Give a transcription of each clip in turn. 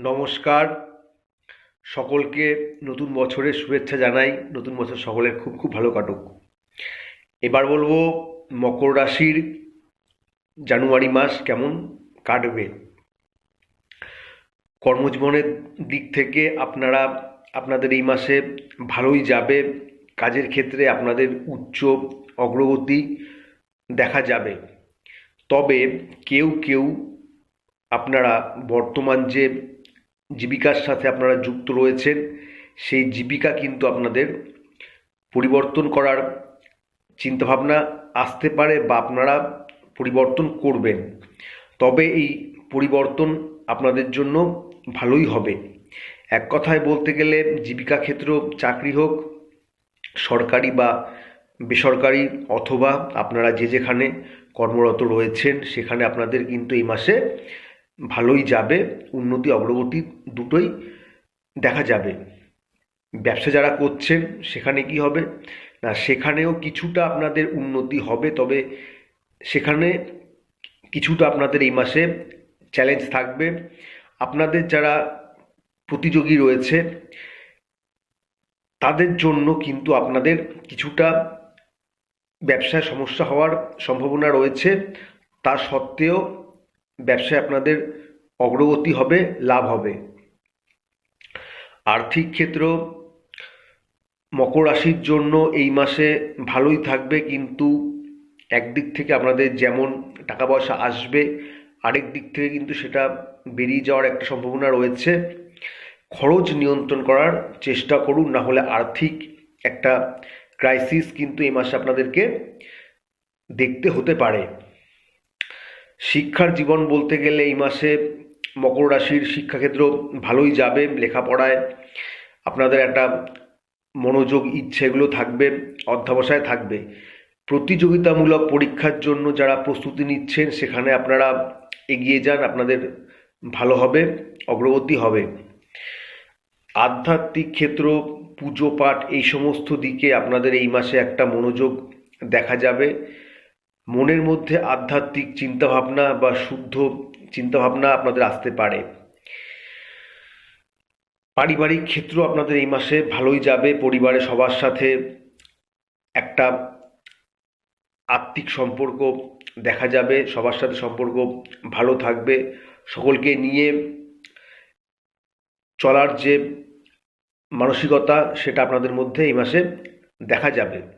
নমস্কার। সকলকে নতুন বছরের শুভেচ্ছা জানাই। নতুন বছর সকলের খুব খুব ভালো কাটুক। এবার বলব, মকর রাশির জানুয়ারি মাস কেমন কাটবে? কর্মজীবনের দিক থেকে আপনারা, আপনাদের এই মাসে ভালোই যাবে। কাজের ক্ষেত্রে আপনাদের উচ্চ অগ্রগতি দেখা যাবে। তবে কেউ কেউ আপনারা বর্তমান যে জীবিকার সাথে আপনারা যুক্ত রয়েছেন, সেই জীবিকা কিন্তু আপনাদের পরিবর্তন করার চিন্তাভাবনা আসতে পারে বা আপনারা পরিবর্তন করবেন। তবে এই পরিবর্তন আপনাদের জন্য ভালোই হবে। এক কথায় বলতে গেলে জীবিকা ক্ষেত্র চাকরি হোক, সরকারি বা বেসরকারি, অথবা আপনারা যে যেখানে কর্মরত রয়েছেন, সেখানে আপনাদের কিন্তু এই মাসে ভালোই যাবে, উন্নতি অগ্রগতি দুটোই দেখা যাবে। ব্যবসা যারা করছেন সেখানে কি হবে? না, সেখানেও কিছুটা আপনাদের উন্নতি হবে, তবে সেখানে কিছুটা আপনাদের এই মাসে চ্যালেঞ্জ থাকবে। আপনাদের যারা প্রতিযোগী রয়েছে, তাদের জন্য কিন্তু আপনাদের কিছুটা ব্যবসায় সমস্যা হওয়ার সম্ভাবনা রয়েছে। তা সত্ত্বেও ব্যবসায় আপনাদের অগ্রগতি হবে, লাভ হবে। আর্থিক ক্ষেত্র মকর রাশির জন্য এই মাসে ভালোই থাকবে, কিন্তু একদিক থেকে আপনাদের যেমন টাকা পয়সা আসবে, আরেক দিক থেকে কিন্তু সেটা বেরিয়ে যাওয়ার একটা সম্ভাবনা রয়েছে। খরচ নিয়ন্ত্রণ করার চেষ্টা করুন, না হলে আর্থিক একটা ক্রাইসিস কিন্তু এই মাসে আপনাদেরকে দেখতে হতে পারে। শিক্ষার জীবন বলতে গেলে এই মাসে মকর রাশির শিক্ষাক্ষেত্র ভালোই যাবে, লেখাপড়ায় আপনাদের একটা মনোযোগ ইচ্ছে এগুলো থাকবে, অধ্যাবসায় থাকবে। প্রতিযোগিতামূলক পরীক্ষার জন্য যারা প্রস্তুতি নিচ্ছেন, সেখানে আপনারা এগিয়ে যান, আপনাদের ভালো হবে, অগ্রগতি হবে। আধ্যাত্মিক ক্ষেত্র, পুজো পাঠ, এই সমস্ত দিকে আপনাদের এই মাসে একটা মনোযোগ দেখা যাবে। মনের মধ্যে আধ্যাত্মিক চিন্তাভাবনা বা শুদ্ধ চিন্তাভাবনা আপনাদের আসতে পারে। পারিবারিক ক্ষেত্র আপনাদের এই মাসে ভালোই যাবে। পরিবারে সবার সাথে একটা আত্মিক সম্পর্ক দেখা যাবে। সবার সাথে সম্পর্ক ভালো থাকবে। সকলকে নিয়ে চলার যে মানসিকতা, সেটা আপনাদের মধ্যে এই মাসে দেখা যাবে।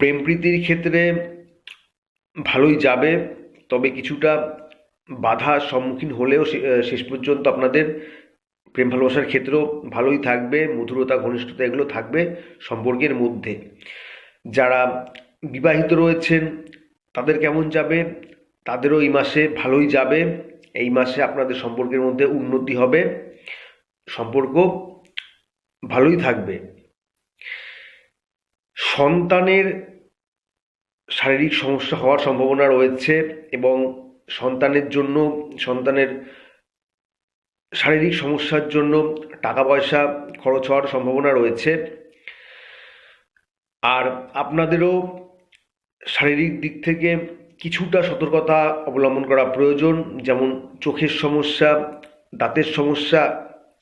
প্রেম প্রীতির ক্ষেত্রে ভালোই যাবে, তবে কিছুটা বাধার সম্মুখীন হলেও শেষ পর্যন্ত আপনাদের প্রেম ভালোবাসার ক্ষেত্রেও ভালোই থাকবে, মধুরতা, ঘনিষ্ঠতা এগুলো থাকবে সম্পর্কের মধ্যে। যারা বিবাহিত রয়েছেন, তাদের কেমন যাবে? তাদেরও এই মাসে ভালোই যাবে, এই মাসে আপনাদের সম্পর্কের মধ্যে উন্নতি হবে, সম্পর্ক ভালোই থাকবে। সন্তানের শারীরিক সমস্যা হওয়ার সম্ভাবনা রয়েছে এবং সন্তানের জন্য, সন্তানের শারীরিক সমস্যার জন্য টাকা পয়সা খরচ হওয়ার সম্ভাবনা রয়েছে। আর আপনাদেরও শারীরিক দিক থেকে কিছুটা সতর্কতা অবলম্বন করা প্রয়োজন, যেমন চোখের সমস্যা, দাঁতের সমস্যা,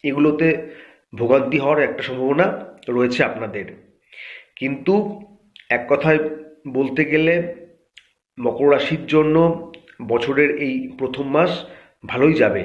এগুলোতে ভোগান্তি হওয়ার একটা সম্ভাবনা রয়েছে আপনাদের। কিন্তু এক কথায় বলতে গেলে মকর রাশির জন্য বছরের এই প্রথম মাস ভালোই যাবে।